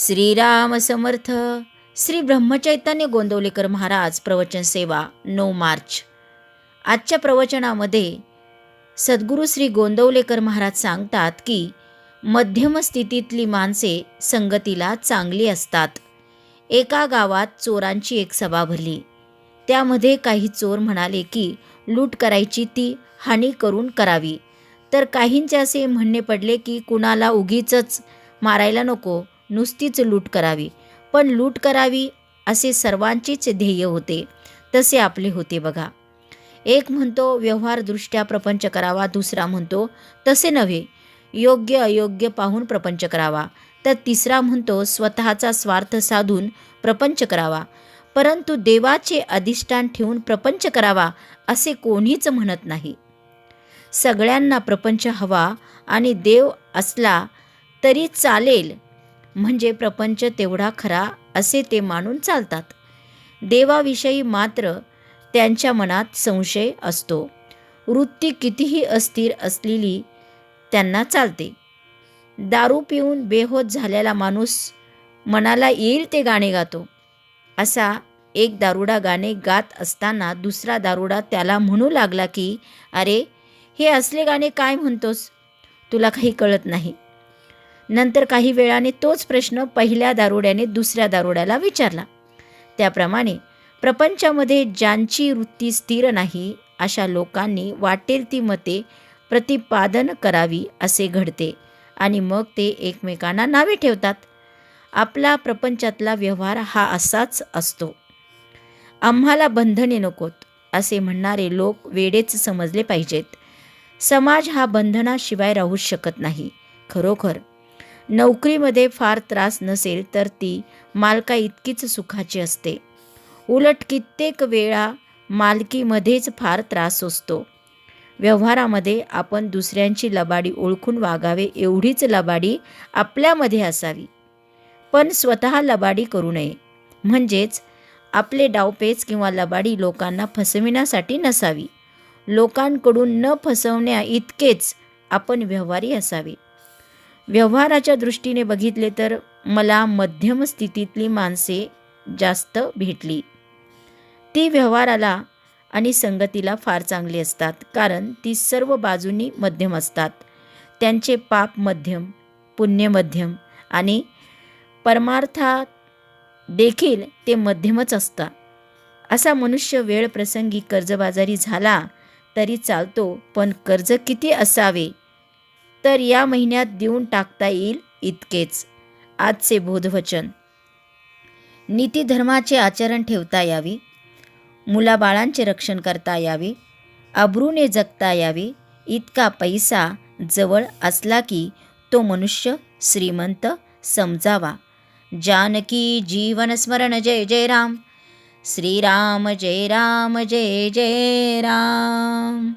श्रीराम समर्थ. श्री ब्रह्मचैतन्य गोंदवलेकर महाराज प्रवचन सेवा नऊ मार्च. आजच्या प्रवचनामध्ये सद्गुरू श्री गोंदवलेकर महाराज सांगतात की मध्यम स्थितीतली माणसे संगतीला चांगली असतात. एका गावात चोरांची एक सभा भरली. त्यामध्ये काही चोर म्हणाले की लूट करायची ती हानी करून करावी. तर काहींचे असे म्हणणे पडले की कुणाला उगीचच मारायला नको नुसतीच लूट करावी. पण लूट करावी असे सर्वांचेच ध्येय होते. तसे आपले होते बघा. एक म्हणतो व्यवहारदृष्ट्या प्रपंच करावा दुसरा म्हणतो तसे नव्हे. योग्य अयोग्य पाहून प्रपंच करावा. तर तिसरा म्हणतो स्वतःचा स्वार्थ साधून प्रपंच करावा. परंतु देवाचे अधिष्ठान ठेवून प्रपंच करावा असे कोणीच म्हणत नाही. सगळ्यांना प्रपंच हवा आणि देव असला तरी चालेल. म्हणजे प्रपंच तेवढा खरा असे ते मानून चालतात. देवाविषयी मात्र त्यांच्या मनात संशय असतो. वृत्ती कितीही अस्थिर असलेली त्यांना चालते. दारू पिऊन बेहोत झालेला माणूस मनाला येईल ते गाणे गातो. असा एक दारुडा गाणे गात असताना दुसरा दारुडा त्याला म्हणू लागला की अरे हे असले गाणे काय म्हणतोस? तुला काही कळत नाही. नंतर काही वेळाने तोच प्रश्न पहिल्या दारुड्याने दुसऱ्या दारुड्याला विचारला. त्याप्रमाणे प्रपंचामध्ये ज्यांची वृत्ती स्थिर नाही अशा लोकांनी वाटेल ती मते प्रतिपादन करावी असे घडते आणि मग ते एकमेकांना नावे ठेवतात. आपला प्रपंचातला व्यवहार हा असाच असतो. आम्हाला बंधने नकोत असे म्हणणारे लोक वेडेच समजले पाहिजेत. समाज हा बंधनाशिवाय राहूच शकत नाही. खरोखर नोकरीमध्ये फार त्रास नसेल तर ती मालका इतकीच सुखाची असते. उलट कित्येक वेळा मालकीमध्येच फार त्रास असतो. व्यवहारामध्ये आपण दुसऱ्यांची लबाडी ओळखून वागावे एवढीच लबाडी आपल्यामध्ये असावी. पण स्वतः लबाडी करू नये. म्हणजेच आपले डावपेच किंवा लबाडी लोकांना फसविण्यासाठी नसावी. लोकांकडून न फसवण्या इतकेच आपण व्यवहारी असावे. व्यवहाराच्या दृष्टीने बघितले तर मला मध्यम स्थितीतली माणसे जास्त भेटली. ती व्यवहाराला आणि संगतीला फार चांगली असतात कारण ती सर्व बाजूंनी मध्यम असतात. त्यांचे पाप मध्यम पुण्य मध्यम आणि परमार्थात देखील ते मध्यमच असतात. असा मनुष्य वेळ प्रसंगी कर्जबाजारी झाला तरी चालतो पण कर्ज किती असावे? तर या महिन्यात देऊन टाकता येईल इतकेच. आजचे बोधवचन. नीतिधर्माचे आचरण ठेवता यावे. मुलाबाळांचे रक्षण करता यावे. अब्रूने जगता यावे. इतका पैसा जवळ असला की तो मनुष्य श्रीमंत समजावा. जानकी जीवन स्मरण जय जय राम. श्रीराम जय राम जय जय राम.